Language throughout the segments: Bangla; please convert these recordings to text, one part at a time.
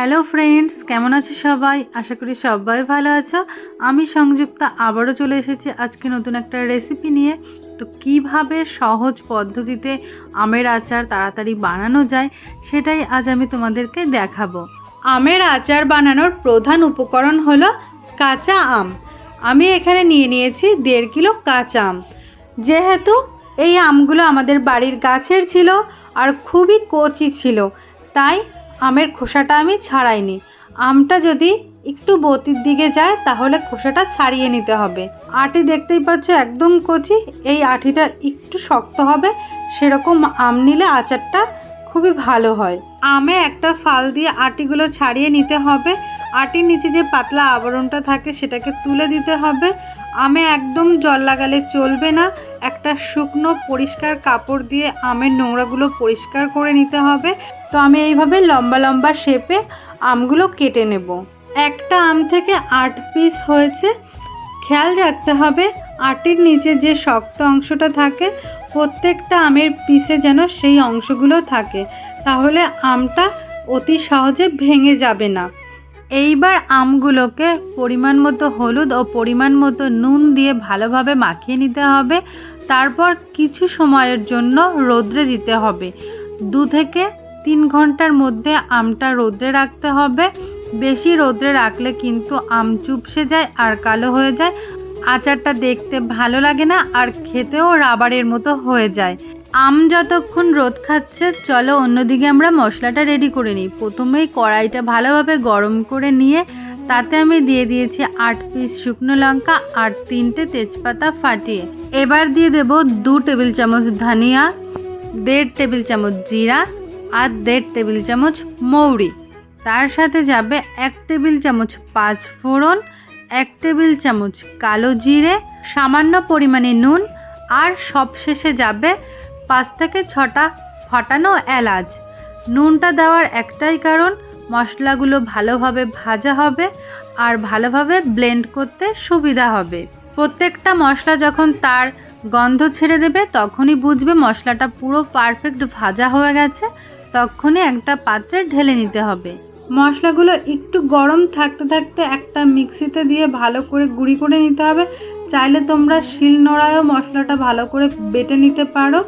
হ্যালো ফ্রেন্ডস, কেমন আছো সবাই? আশা করি সবাই ভালো আছো। আমি সংযুক্তা, আবারও চলে এসেছি আজকে নতুন একটা রেসিপি নিয়ে। তো কীভাবে সহজ পদ্ধতিতে আমের আচার তাড়াতাড়ি বানানো যায়, সেটাই আজ আমি তোমাদেরকে দেখাবো। আমের আচার বানানোর প্রধান উপকরণ হলো কাঁচা আম। আমি এখানে নিয়ে নিয়েছি দেড় কিলো কাঁচা আম। যেহেতু এই আমগুলো আমাদের বাড়ির গাছের ছিল আর খুবই কচি ছিল, তাই আমের খোসাটা আমি ছাড়াইনি। আমটা যদি একটু বতির দিকে যায়, তাহলে খোসাটা ছাড়িয়ে নিতে হবে। আটি দেখতেই পাচ্ছ একদম কচি। এই আটিটা একটু শক্ত হবে, সেরকম আম নিলে আচারটা খুবই ভালো হয়। আমে একটা ফাল দিয়ে আটিগুলো ছাড়িয়ে নিতে হবে। আটির নিচে যে পাতলা আবরণটা থাকে, সেটাকে তুলে দিতে হবে। আমে একদম জল লাগালে চলবে না। একটা শুকনো পরিষ্কার কাপড় দিয়ে আমের নোংরাগুলো পরিষ্কার করে নিতে হবে। তো আমি এইভাবে লম্বা লম্বা শেপে আমগুলো কেটে নেব। একটা আম থেকে আট পিস হয়েছে। খেয়াল রাখতে হবে, আটির নিচে যে শক্ত অংশটা থাকে, প্রত্যেকটা আমের পিসে যেন সেই অংশগুলো থাকে। তাহলে আমটা অতি সহজে ভেঙে যাবে না। এইবার আমগুলোকে পরিমাণ মতো হলুদ ও পরিমাণ মতো নুন দিয়ে ভালোভাবে মাখিয়ে নিতে হবে। তারপর কিছু সময়ের জন্য রোদ্রে দিতে হবে। দু থেকে তিন ঘণ্টার মধ্যে আমটা রোদ্রে রাখতে হবে। বেশি রোদ্রে রাখলে কিন্তু আম চুপসে যায় আর কালো হয়ে যায়। আচারটা দেখতে ভালো লাগে না আর খেতেও রাবারের মতো হয়ে যায়। আম যতক্ষণ রোদ খাচ্ছে, চলো অন্যদিকে আমরা মশলাটা রেডি করে নিই। প্রথমেই কড়াইটা ভালোভাবে গরম করে নিয়ে, তাতে আমি দিয়ে দিয়েছি আট পিস শুকনো লঙ্কা আর তিনটে তেজপাতা ফাটিয়ে। এবার দিয়ে দেব দু টেবিল চামচ ধনিয়া, দেড় টেবিল চামচ জিরা আর দেড় টেবিল চামচ মৌরি। তার সাথে যাবে এক টেবিল চামচ পাঁচ ফোড়ন, এক টেবিল চামচ কালো জিরে, সামান্য পরিমাণে নুন আর সবশেষে যাবে পাঁচ থেকে ছটা ফাটানো এলাচ। নুনটা দেওয়ার একটাই কারণ, মশলাগুলো ভালোভাবে ভাজা হবে আর ভালোভাবে ব্লেন্ড করতে সুবিধা হবে। প্রত্যেকটা মশলা যখন তার গন্ধ ছেড়ে দেবে, তখনই বুঝবে মশলাটা পুরো পারফেক্ট ভাজা হয়ে গেছে, তখনই একটা পাত্রে ঢেলে নিতে হবে। মশলাগুলো একটু গরম থাকতে থাকতে একটা মিক্সিতে দিয়ে ভালো করে গুঁড়ি করে নিতে হবে। চাইলে তোমরা শিল নোড়ায়ও মশলাটা ভালো করে বেটে নিতে পারো।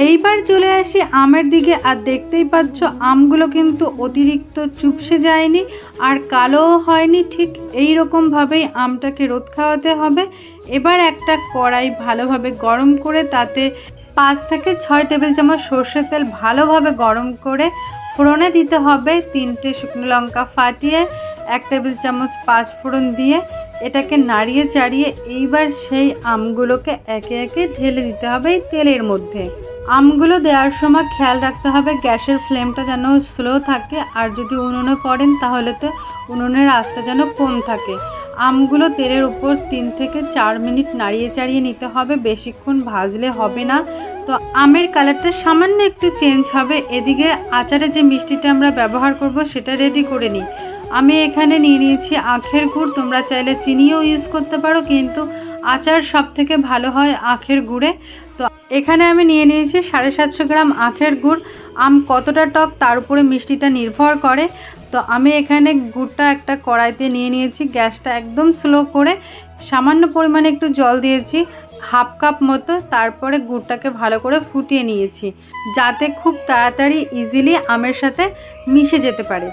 এইবার চলে আসি আমের দিকে, আর দেখতেই পাচ্ছ আমগুলো কিন্তু অতিরিক্ত চুপসে যায়নি আর কালোও হয়নি। ঠিক এই রকমভাবেই আমটাকে রোদ খাওয়াতে হবে। এবার একটা কড়াই ভালোভাবে গরম করে তাতে পাঁচ থেকে ছয় টেবিল চামচ সর্ষের তেল ভালোভাবে গরম করে ফোড়নে দিতে হবে। তিনটে শুকনো লঙ্কা ফাটিয়ে এক টেবিল চামচ পাঁচ ফোড়ন দিয়ে এটাকে নাড়িয়ে চাড়িয়ে এইবার সেই আমগুলোকে একে একে ঢেলে দিতে হবে এই তেলের মধ্যে। আমগুলো দেওয়ার সময় খেয়াল রাখতে হবে, গ্যাসের ফ্লেমটা যেন স্লো থাকে, আর যদি উনুনে করেন তাহলে তো উনুনের আঁচটা যেন কম থাকে। আমগুলো তেলের উপর তিন থেকে চার মিনিট নাড়িয়ে চাড়িয়ে নিতে হবে, বেশিক্ষণ ভাজলে হবে না। তো আমের কালারটা সামান্য একটু চেঞ্জ হবে, এদিকে আচারে যে মিষ্টিটা আমরা ব্যবহার করব সেটা রেডি করে নিই। আমি এখানে নিয়ে নিয়েছি আখের গুড়, তোমরা চাইলে চিনিও ইউজ করতে পারো, কিন্তু আচার সব থেকে ভালো হয় আখের গুড়ে। তো এখানে আমি নিয়ে নিয়েছি সাড়ে সাতশো গ্রাম আখের গুড়। আম কতটা টক তার উপরে মিষ্টিটা নির্ভর করে। তো আমি এখানে গুড়টা একটা কড়াইতে নিয়ে নিয়েছি। গ্যাসটা একদম স্লো করে সামান্য পরিমাণে একটু জল দিয়েছি, হাফ কাপ মতো। তারপরে গুড়টাকে ভালো করে ফুটিয়ে নিয়েছি, যাতে খুব তাড়াতাড়ি ইজিলি আমের সাথে মিশে যেতে পারে।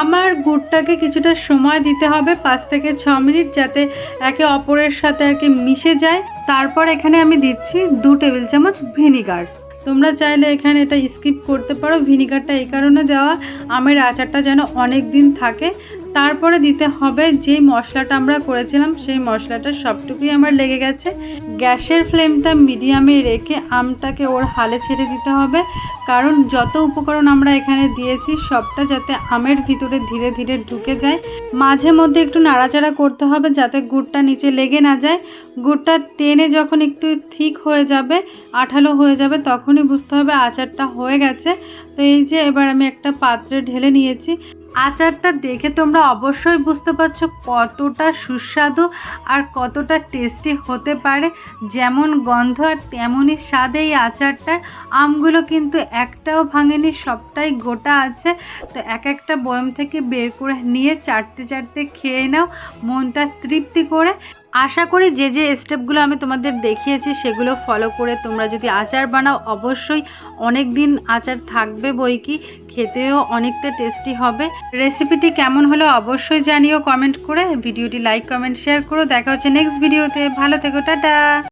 আমার গুড়টাকে কিছুটা সময় দিতে হবে, পাঁচ থেকে ছ মিনিট, যাতে একে অপরের সাথে আর কি মিশে যায়। তারপর এখানে আমি দিচ্ছি দু টেবিল চামচ ভিনিগার। তোমরা চাইলে এখানে এটা স্কিপ করতে পারো। ভিনিগারটা এই কারণে দেওয়া। আমের আচারটা যেন অনেক দিন থাকে। তারপরে দিতে হবে যে মশলাটা আমরা করেছিলাম, সেই মশলাটা সবটুকুই আমার লেগে গেছে। গ্যাসের ফ্লেমটা মিডিয়ামে রেখে আমটাকে ওর হালে ছেড়ে দিতে হবে। কারণ যত উপকরণ আমরা এখানে দিয়েছি, সবটা যাতে আমের ভিতরে ধীরে ধীরে ঢুকে যায়। মাঝে মধ্যে একটু নাড়াচাড়া করতে হবে যাতে গুড়টা নিচে লেগে না যায়। গুড়টা টেনে যখন একটু থিক হয়ে যাবে, আঠালো হয়ে যাবে, তখনই বুঝতে হবে আচারটা হয়ে গেছে। তো এই যে এবার আমি একটা পাত্রে ঢেলে নিয়েছি। আচারটা দেখে তোমরা অবশ্যই বুঝতে পারছ কতটা সুস্বাদু আর কতটা টেস্টি হতে পারে। যেমন গন্ধ আর তেমনই স্বাদে এই আচারটার আমগুলো কিন্তু একটাও ভাঙেনি, সবটাই গোটা আছে। তো এক একটা বয়ম থেকে বের করে নিয়ে চাটতে চাটতে খেয়ে নাও, মনটা তৃপ্তি করে। আশা করি যে যে স্টেপগুলো আমি তোমাদের দেখিয়েছি, সেগুলো ফলো করে তোমরা যদি আচার বানাও, অবশ্যই অনেক দিন আচার থাকবে বই কি, খেতেও অনেকটা টেস্টি হবে। রেসিপিটি কেমন হলো অবশ্যই জানিও কমেন্ট করে, ভিডিওটি লাইক কমেন্ট শেয়ার করো। দেখা হচ্ছে নেক্সট ভিডিওতে ভালো থেকো, টাটা!